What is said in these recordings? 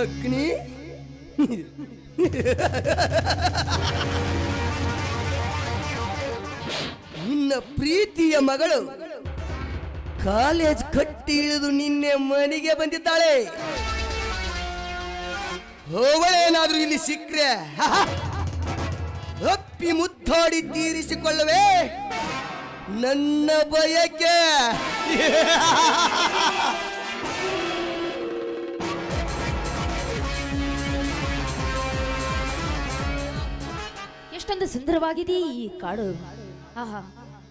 ಅಗ್ನಿ ನಿನ್ನ ಪ್ರೀತಿಯ ಮಗಳು ಕಾಲೇಜ್ ಕಟ್ಟಿ ಇಳಿದು ನಿನ್ನೆ ಮನೆಗೆ ಬಂದಿದ್ದಾಳೆ. ಹೋಗಳೇನಾದ್ರೂ ಇಲ್ಲಿ ಸಿಕ್ರೆ ಅಪ್ಪಿ ಮುದ್ದಾಡಿ ತೀರಿಸಿಕೊಳ್ಳುವೆ. ನನ್ನ ಬಯಕೆ. ಎಷ್ಟೊಂದು ಸುಂದರವಾಗಿದೆ ಈ ಕಾಡು. ಆಹಾ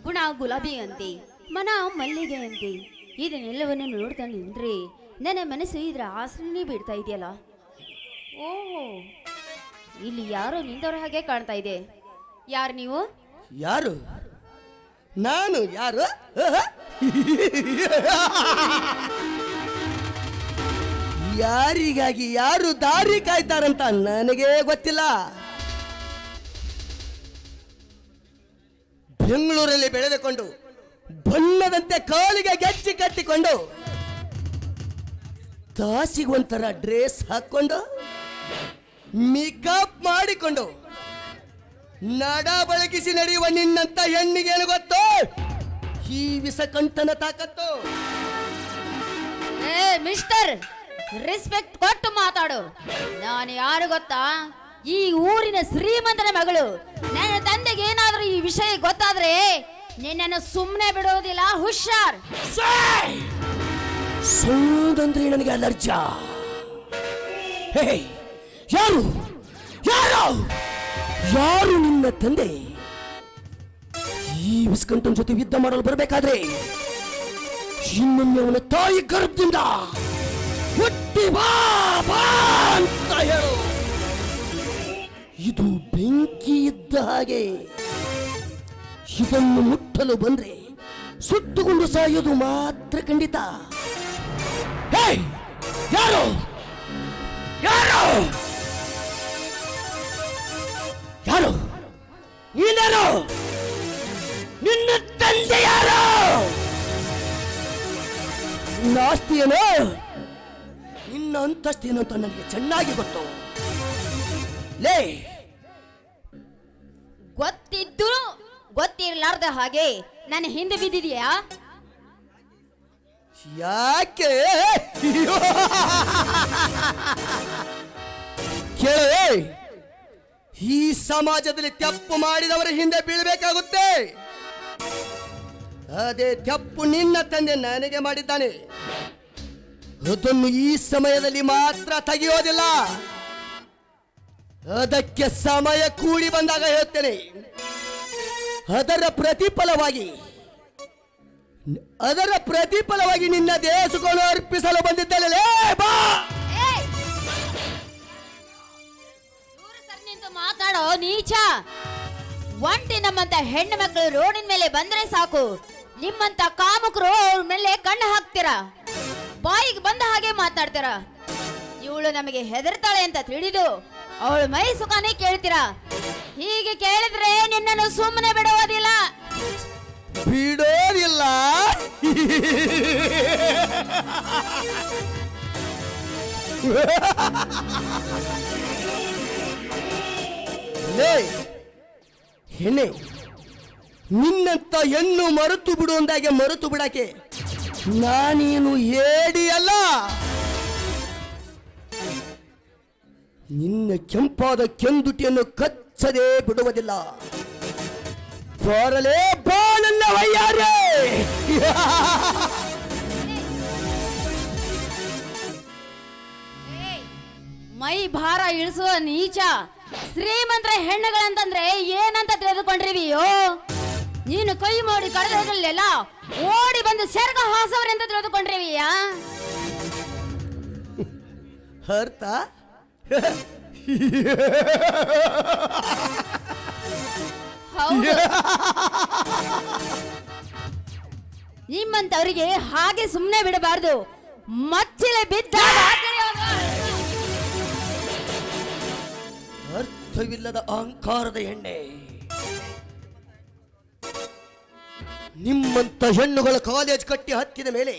ಗುಣ ಗುಲಾಬಿ ಅಂತೆ ಮನ ಮಲ್ಲಿಗೆ ಅಂತೆ. ಇದನ್ನೆಲ್ಲವನ್ನು ನೋಡ್ತಾ ನಿಂದ್ರೆ ನನ್ನ ಮನಸ್ಸು ಇದ್ರ ಆಸರನೇ ಬಿಡ್ತಾ ಇದೆಯಲ್ಲ. ಓ ಇಲ್ಲಿ ಯಾರೋ ನಿಂತವ್ರ ಹಾಗೆ ಕಾಣ್ತಾ ಇದೆ. ಯಾರು ನೀವು? ಯಾರು? ನಾನು ಯಾರು? ಯಾರಿಗಾಗಿ ಯಾರು ದಾರಿ ಕಾಯ್ತಾರಂತ ನನಗೆ ಗೊತ್ತಿಲ್ಲ. ಬೆಂಗಳೂರಲ್ಲಿ ಬೆಳೆದುಕೊಂಡು ಬಣ್ಣದಂತೆ ಕಾಲಿಗೆ ಗೆಜ್ಜೆ ಕಟ್ಟಿಕೊಂಡು ತಾಸಿಗೊಂಥರ ಡ್ರೆಸ್ ಹಾಕೊಂಡು ಮೇಕಪ್ ಮಾಡಿಕೊಂಡು ನಡ ಬಳಗಿಸಿ ನಡೆಯುವ ನಿನ್ನಂತ ಹೆಣ್ಣಿಗೆ ಏನು ಗೊತ್ತು? ಈ ವಿಷಕಂಠನ ತಾಕತ್ತು. ಏ, ಮಿಸ್ಟರ್ ರೆಸ್ಪೆಕ್ಟ್ ಕೊಟ್ಟು ಮಾತಾಡು. ನಾನು ಯಾರು ಗೊತ್ತಾ? ಈ ಊರಿನ ಶ್ರೀಮಂತನ ಮಗಳು ವಿಷಯ ಗೊತ್ತಾದ್ರೆ ನಿನ್ನನ್ನು ಸುಮ್ಮನೆ ಬಿಡೋದಿಲ್ಲ, ಹುಷಾರ್. ಸುಳ್ಳಂದ್ರೆ ನನಗೆ ಅಲರ್ಜ. ಯಾರು? ಯಾರು? ಯಾರು ನಿನ್ನ ತಂದೆ? ಈ ವಿಸ್ಕಂತನ ಜೊತೆ ಯುದ್ಧ ಮಾಡಲು ಬರಬೇಕಾದ್ರೆ ಇನ್ನೊಮ್ಮೆ ಅವನ ತಾಯಿ ಗರ್ಭದಿಂದ ಹುಟ್ಟಿ ಬಾ ಬಾ ಅಂತ ಇದು ಬೆಂಕಿ ಇದ್ದ ಹಾಗೆ. ಇದನ್ನು ಮುಟ್ಟಲು ಬಂದ್ರೆ ಸುತ್ತುಕೊಂಡು ಸಾಯೋದು ಮಾತ್ರ ಖಂಡಿತ. ಯಾರು? ಯಾರು? ಯಾರು? ನೀನಾರು? ನಿನ್ನ ತಂದೆ ಯಾರು? ನಿನ್ನ ಆಸ್ತಿ ಏನು? ನಿನ್ನ ಅಂತಸ್ತೇನು ಅಂತ ನನಗೆ ಚೆನ್ನಾಗಿ ಗೊತ್ತು. ಲೇ! ಗೊತ್ತಿದ್ದು ಗೊತ್ತಿರ್ಲಾರ್ದ ಹಾಗೆ ನನ್ನ ಹಿಂದೆ ಬಿದ್ದಿದ್ಯಾ? ಯಾಕೆ? ಕೇಳೇ ಈ ಸಮಾಜದಲ್ಲಿ ತಪ್ಪು ಮಾಡಿದವರ ಹಿಂದೆ ಬೀಳಬೇಕಾಗುತ್ತೆ. ಅದೇ ತಪ್ಪು ನಿನ್ನ ತಂದೆ ನನಗೆ ಮಾಡಿದ್ದಾನೆ. ಅದನ್ನು ಈ ಸಮಯದಲ್ಲಿ ಮಾತ್ರ ತೆಗೆಯೋದಿಲ್ಲ. ಅದಕ್ಕೆ ಸಮಯ ಕೂಡಿ ಬಂದಾಗ ಹೇಳ್ತೇನೆ. ಅದರ ಪ್ರತಿಫಲವಾಗಿ ಅದರ ಪ್ರತಿಫಲವಾಗಿ ನಿನ್ನ ದೇಶಗಳು ಅರ್ಪಿಸಲು ಬಂದಿದ್ದಲ್ಲ ಬಾ! ಮಾತಾಡೋ ನೀಚ. ಒಂಟಿ ನಮ್ಮಂತ ಹೆಣ್ಣು ಮಕ್ಕಳು ರೋಡಿನ ಮೇಲೆ ಬಂದ್ರೆ ಸಾಕು. ನಿಮ್ಮಂತ ಕಾಮುಕರು ಅವ್ರ ಮೇಲೆ ಕಣ್ಣು ಹಾಕ್ತೀರಾ? ಬಾಯಿಗೆ ಬಂದ ಹಾಗೆ ಮಾತಾಡ್ತೀರಾ? ಇವಳು ನಮಗೆ ಹೆದರ್ತಾಳೆ ಅಂತ ತಿಳಿದು ಅವಳು ಮೈ ಸುಖಾನೇ ಕೇಳ್ತೀರಾ? ಹೀಗೆ ಕೇಳಿದ್ರೆ ನಿನ್ನನ್ನು ಸುಮ್ಮನೆ ಬಿಡೋದಿಲ್ಲ. ಲೇ, ಹೆಣ್ಣೆ ನಿನ್ನಂತ ಹೆಣ್ಣು ಮರೆತು ಬಿಡು ಅಂದಾಗೆ ಮರೆತು ಬಿಡಕ್ಕೆ ನಾನೇನು ಏಡಿ ಅಲ್ಲ ನಿನ್ನ ಕೆಂಪಾದ ಕೆಂದುಟಿಯನ್ನು ಕಚ್ಚದೆ ಬಿಡುವುದಿಲ್ಲ. ಬರಲೇ ಬಾಳನ್ನ ವಯ್ಯಾರೆ! ಮೈ ಭಾರ ಇಳಿಸುವ ನೀಚ ಶ್ರೀಮಂತರ ಹೆಣ್ಣುಗಳಂತಂದ್ರೆ ಏನಂತ ತಿಳಿದುಕೊಂಡಿರಿವಿಯೋ ನೀನು ಕೈ ಮಾಡಿ ಕಳೆದೋಗಲ್ಲೆಲ್ಲ ಓಡಿ ಬಂದು ಸೆರಗ ಹಾಸವ್ರೆ ಅಂತ ತಿಳಿದುಕೊಂಡಿರಿವಿಯಾ ಅರ್ಥ ಹೌದು. ನಿಮ್ಮಂತವರಿಗೆ ಹಾಗೆ ಸುಮ್ಮನೆ ಬಿಡಬಾರ್ದು. ಮಚ್ಚಿಲೆ ಬಿದ್ದ ಅರ್ಥವಿಲ್ಲದ ಅಹಂಕಾರದ ಎಣ್ಣೆ. ನಿಮ್ಮಂತ ಹೆಣ್ಣುಗಳ ಕಾಲೇಜ್ ಕಟ್ಟಿ ಹತ್ತಿದ ಮೇಲೆ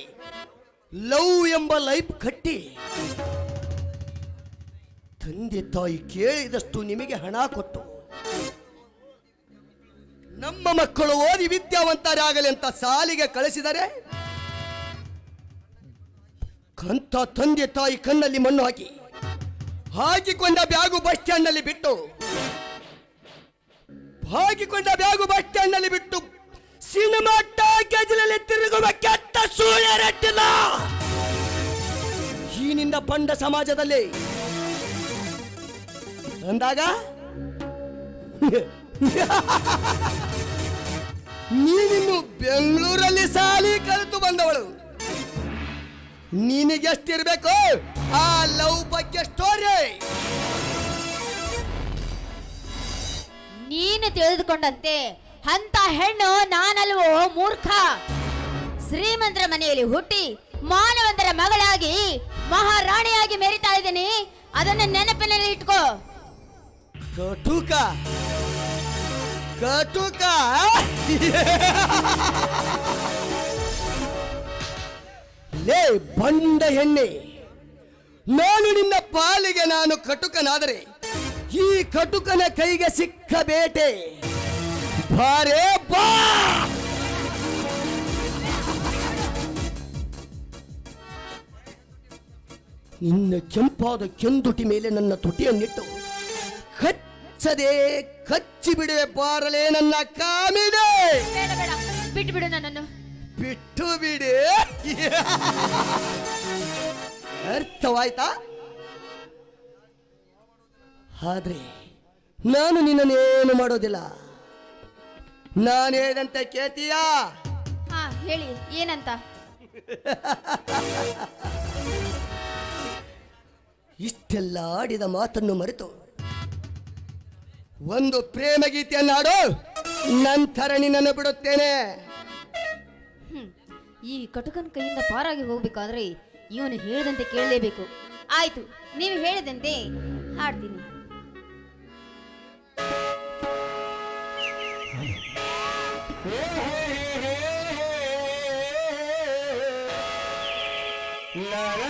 ಲವ್ ಎಂಬ ಲೈಫ್ ಕಟ್ಟಿ ತಂದೆ ತಾಯಿ ಕೇಳಿದಷ್ಟು ನಿಮಗೆ ಹಣ ಕೊಟ್ಟು, ನಮ್ಮ ಮಕ್ಕಳು ಓದಿ ವಿದ್ಯಾವಂತರಾಗಲಿ ಅಂತ ಸಾಲಿಗೆ ಕಳಿಸಿದರೆ, ಕಂತ ತಂದೆ ತಾಯಿ ಕಣ್ಣಲ್ಲಿ ಮಣ್ಣು ಹಾಕಿ, ಹಾಕಿಕೊಂಡ ಬ್ಯಾಗು ಬಸ್ ಸ್ಟ್ಯಾಂಡ್ನಲ್ಲಿ ಬಿಟ್ಟು, ಹಾಕಿಕೊಂಡ ಬ್ಯಾಗು ಬಸ್ ಸ್ಟ್ಯಾಂಡ್ನಲ್ಲಿ ಬಿಟ್ಟು ಸಿನಿಮಾ ಟಾಕೇಜ್ನಲ್ಲಿ ತಿರುಗುವ ಕೆಟ್ಟ ಸೂರ್ಯರಟ್ಟಿಲ್ಲ. ಈ ನಿಂದ ಬಂಡ ಸಮಾಜದಲ್ಲಿ ಅಂದಾಗ? ನೀನಿನ್ನು ಬೆಂಗಳೂರಲ್ಲಿ ಸಾಲಿ ಕಲಿತು ಬಂದವಳು. ನಿನಗೆಷ್ಟಿರ್ಬೇಕು ಆ ಲವ್ ಬಗ್ಗೆ ಸ್ಟೋರಿ ನೀನು ತಿಳಿದುಕೊಂಡಂತೆ ಅಂತ ಹೆಣ್ಣು ನಾನಲ್ವೋ ಮೂರ್ಖ. ಶ್ರೀಮಂತರ ಮನೆಯಲ್ಲಿ ಹುಟ್ಟಿ ಮಾನವಂತರ ಮಗಳಾಗಿ ಮಹಾರಾಣಿಯಾಗಿ ಮೆರಿತಾ ಇದ್ದೀನಿ. ಅದನ್ನ ನೆನಪಿನಲ್ಲಿ ಇಟ್ಕೋ. ಕಟುಕ. ಕಟುಕ ಲೇ ಬಂಡ ಹೆಣ್ಣೆ ನಾನು ನಿನ್ನ ಪಾಲಿಗೆ ನಾನು ಕಟುಕನಾದರೆ ಈ ಕಟುಕನ ಕೈಗೆ ಸಿಕ್ಕ ಬೇಟೆ. ಬಾರೇ ಬಾ! ನಿನ್ನ ಕೆಂಪಾದ ಕೆಂದುಟಿ ಮೇಲೆ ನನ್ನ ತುಟಿಯನ್ನಿಟ್ಟು ಕಚ್ಚದೆ ಕಚ್ಚಿ ಬಿಡುವೆ ಬಾರಲೇ ನನ್ನ ಕಾಮಿದೆ. ಬೇಡ ಬೇಡ ಬಿಟ್ಟು ಬಿಡು ನನ್ನನ್ನು. ಬಿಟ್ಟು ಬಿಡಿ. ಅರ್ಥವಾಯ್ತಾ? ಆದ್ರೆ ನಾನು ನಿನ್ನನ್ನೇನು ಮಾಡೋದಿಲ್ಲ? ನಾನು ಹೇಳಿದಂತೆ ಕೇಳ್ತೀಯಾ? ಹಾ ಹೇಳಿ ಏನಂತ? ಇಷ್ಟೆಲ್ಲ ಆಡಿದ ಮಾತನ್ನು ಮರೆತು ಒಂದು ಪ್ರೇಮ ಗೀತೆಯನ್ನಾಡು ನಂತರ ನಿನ್ನನ್ನು ಬಿಡುತ್ತೇನೆ ಹ್ಮ್. ಈ ಕಟುಕನ ಕೈಯಿಂದ ಪಾರಾಗಿ ಹೋಗ್ಬೇಕಾದ್ರೆ ಇವನು ಹೇಳಿದಂತೆ ಕೇಳಲೇಬೇಕು ಆಯ್ತು ನೀವು ಹೇಳಿದಂತೆ ಹಾಡ್ತೀನಿ ನೀನೇ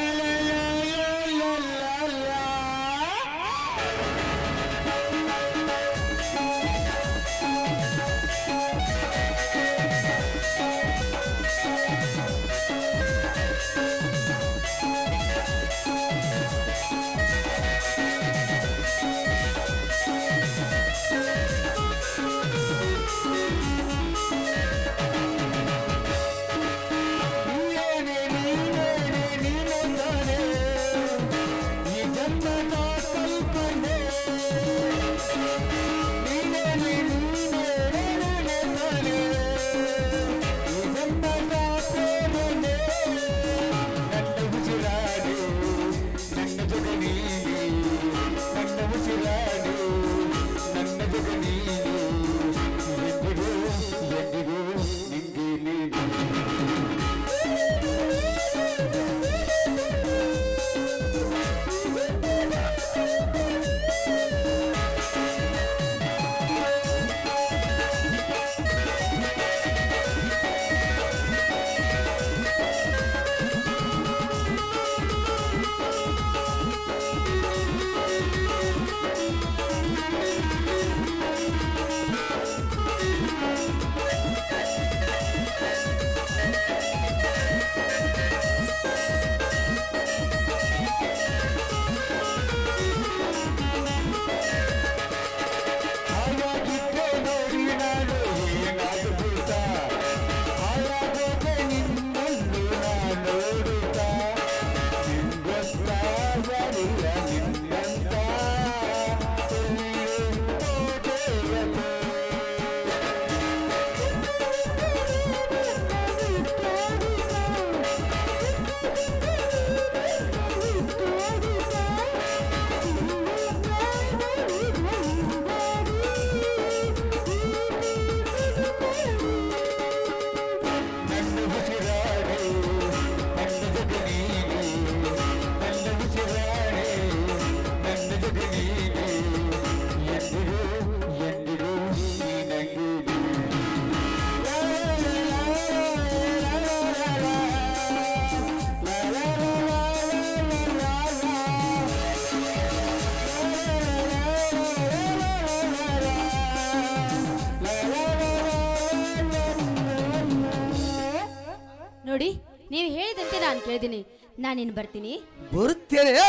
ಕೇಳಿದೀನಿ ನಾನು ಕೇಳಿದೀನಿ ನಾನೇನು ಬರ್ತೀನಿ? ಬರುತ್ತೇನೆ